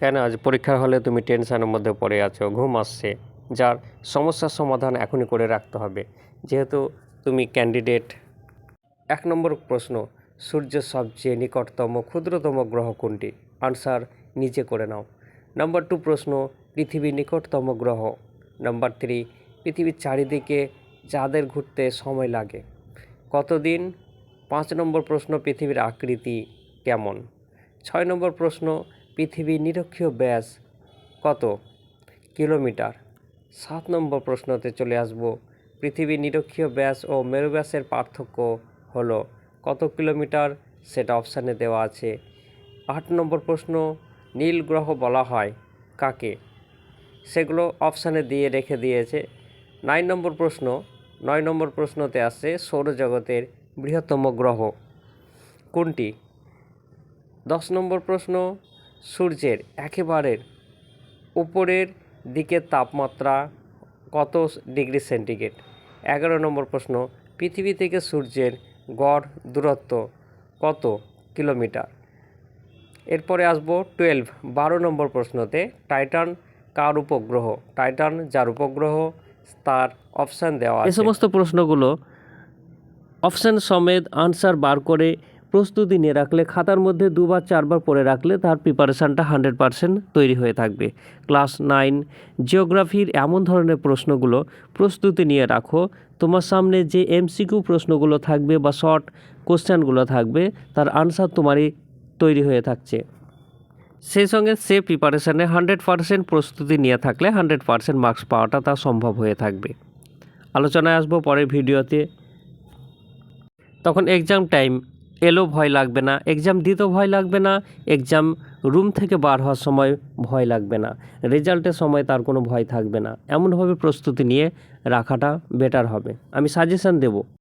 কেন আজ পরীক্ষার হলে তুমি টেনশনের মধ্যে পড়ে আছো? ঘুম আসছে। যার সমস্যার সমাধান এখনই করে রাখতে হবে। যেহেতু তুমি ক্যান্ডিডেট। এক নম্বর প্রশ্ন, সূর্যের সবচেয়ে নিকটতম, ক্ষুদ্রতম গ্রহ কোনটি? আনসার, নিচে করে নাও। নাম্বার টু প্রশ্ন, পৃথিবীর নিকটতম গ্রহ। নাম্বার থ্রি, পৃথিবীর চারিদিকে চাঁদের ঘুরতে সময় লাগে। কতদিন? পাঁচ নম্বর প্রশ্ন, পৃথিবীর আকৃতি কেমন? ছয় নম্বর প্রশ্ন পৃথিবীর নিরক্ষীয় ব্যাস কত কিলোমিটার? সাত নম্বর প্রশ্নতে চলে আসব। পৃথিবীর নিরক্ষীয় ব্যাস ও মেরু ব্যাসের পার্থক্য হলো কত কিলোমিটার সেটা অপশানে দেওয়া আছে। আট নম্বর প্রশ্ন, নীল গ্রহ বলা হয় কাকে? সেগুলো অপশানে দিয়ে রেখে দিয়েছে। নাইন নম্বর প্রশ্ন, নয় নম্বর প্রশ্নতে আসছে সৌরজগতের বৃহত্তম গ্রহ কোনটি? দশ নম্বর প্রশ্ন সূর্যের একেবারের উপরের দিকের তাপমাত্রা কত ডিগ্রি সেন্টিগ্রেড? এগারো নম্বর প্রশ্ন, পৃথিবী থেকে সূর্যের গড় দূরত্ব কত কিলোমিটার? এরপরে আসব টুয়েলভ, বারো নম্বর প্রশ্নতে, টাইটান কার উপগ্রহ? টাইটান যার উপগ্রহ? তার অপশান দেওয়া এই সমস্ত প্রশ্নগুলো অপশান সমেত আনসার বার করে প্রস্তুতি নিয়ে রাখলে, খাতার মধ্যে দুবার, চারবার পড়ে রাখলে তার প্রিপারেশানটা হান্ড্রেড পারসেন্ট তৈরি হয়ে থাকবে। ক্লাস নাইন জিওগ্রাফির এমন ধরনের প্রশ্নগুলো প্রস্তুতি নিয়ে রাখো। তোমার সামনে যে এমসিকিউ প্রশ্নগুলো থাকবে বা শর্ট কোশ্চেনগুলো থাকবে, তার আনসার তোমারই তৈরি হয়ে থাকছে। সেই সঙ্গে সে প্রিপারেশানে হান্ড্রেড পারসেন্ট প্রস্তুতি নিয়ে থাকলে হান্ড্রেড পারসেন্ট মার্কস পাওয়াটা তা সম্ভব হয়ে থাকবে। আলোচনায় আসব পরের ভিডিওতে। তখন এক্সাম টাইম এলো ভয় লাগবে না এক্সাম দিতেও ভয় লাগবে না এক্সাম রুম থেকে বার হওয়ার সময় ভয় লাগবে না রেজাল্টের সময় তার কোনো ভয় থাকবে না। এমনভাবে প্রস্তুতি নিয়ে রাখাটা বেটার হবে। আমি সাজেশান দেবো।